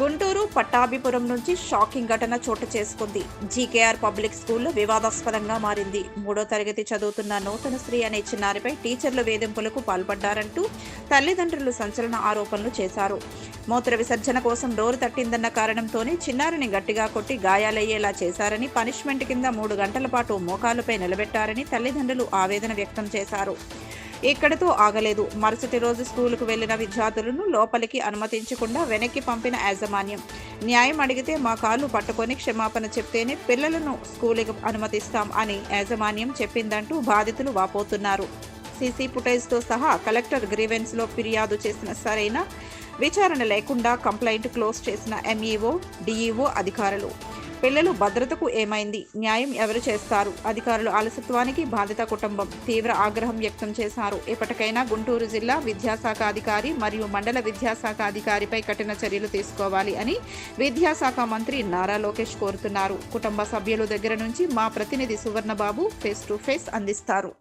గుంటూరు పట్టాభిపురం నుంచి షాకింగ్ ఘటన చోటు చేసుకుంది. జీకేఆర్ పబ్లిక్ స్కూల్లో వివాదాస్పదంగా మారింది. మూడో తరగతి చదువుతున్న నూతన శ్రీ అనే చిన్నారిపై టీచర్లు వేధింపులకు పాల్పడ్డారంటూ తల్లిదండ్రులు సంచలన ఆరోపణలు చేశారు. మూత్ర విసర్జన కోసం డోరు తట్టిందన్న కారణంతోనే చిన్నారిని గట్టిగా కొట్టి గాయాలయ్యేలా చేశారని పనిష్మెంట్ కింద మూడు గంటల పాటు మోకాలుపై నిలబెట్టారని తల్లిదండ్రులు ఆవేదన వ్యక్తం చేశారు. ఇక్కడితో ఆగలేదు. మరుసటి రోజు స్కూలుకు వెళ్ళిన విద్యార్థులను లోపలికి అనుమతించకుండా వెనక్కి పంపిన యాజమాన్యం న్యాయం అడిగితే మా కాళ్ళు పట్టుకొని క్షమాపణ చెప్తేనే పిల్లలను స్కూలుకు అనుమతిస్తాం అని యాజమాన్యం చెప్పిందంటూ బాధితులు వాపోతున్నారు. సీసీ ఫుటేజ్తో సహా కలెక్టర్ గ్రీవెన్స్లో ఫిర్యాదు చేసిన సరైన విచారణ లేకుండా కంప్లైంట్ క్లోజ్ చేసిన ఎంఈఓ డిఈఓ అధికారులు. పిల్లలు భద్రతకు ఏమైంది? న్యాయం ఎవరు చేస్తారు? అధికారులు అలసత్వానికి బాధిత కుటుంబం తీవ్ర ఆగ్రహం వ్యక్తం చేశారు. ఇప్పటికైనా గుంటూరు జిల్లా విద్యాశాఖ అధికారి మరియు మండల విద్యాశాఖ అధికారిపై కఠిన చర్యలు తీసుకోవాలి అని విద్యాశాఖ మంత్రి నారా లోకేష్ కోరుతున్నారు. కుటుంబ సభ్యుల దగ్గర నుంచి మా ప్రతినిధి సువర్ణబాబు ఫేస్ టు ఫేస్ అందిస్తారు.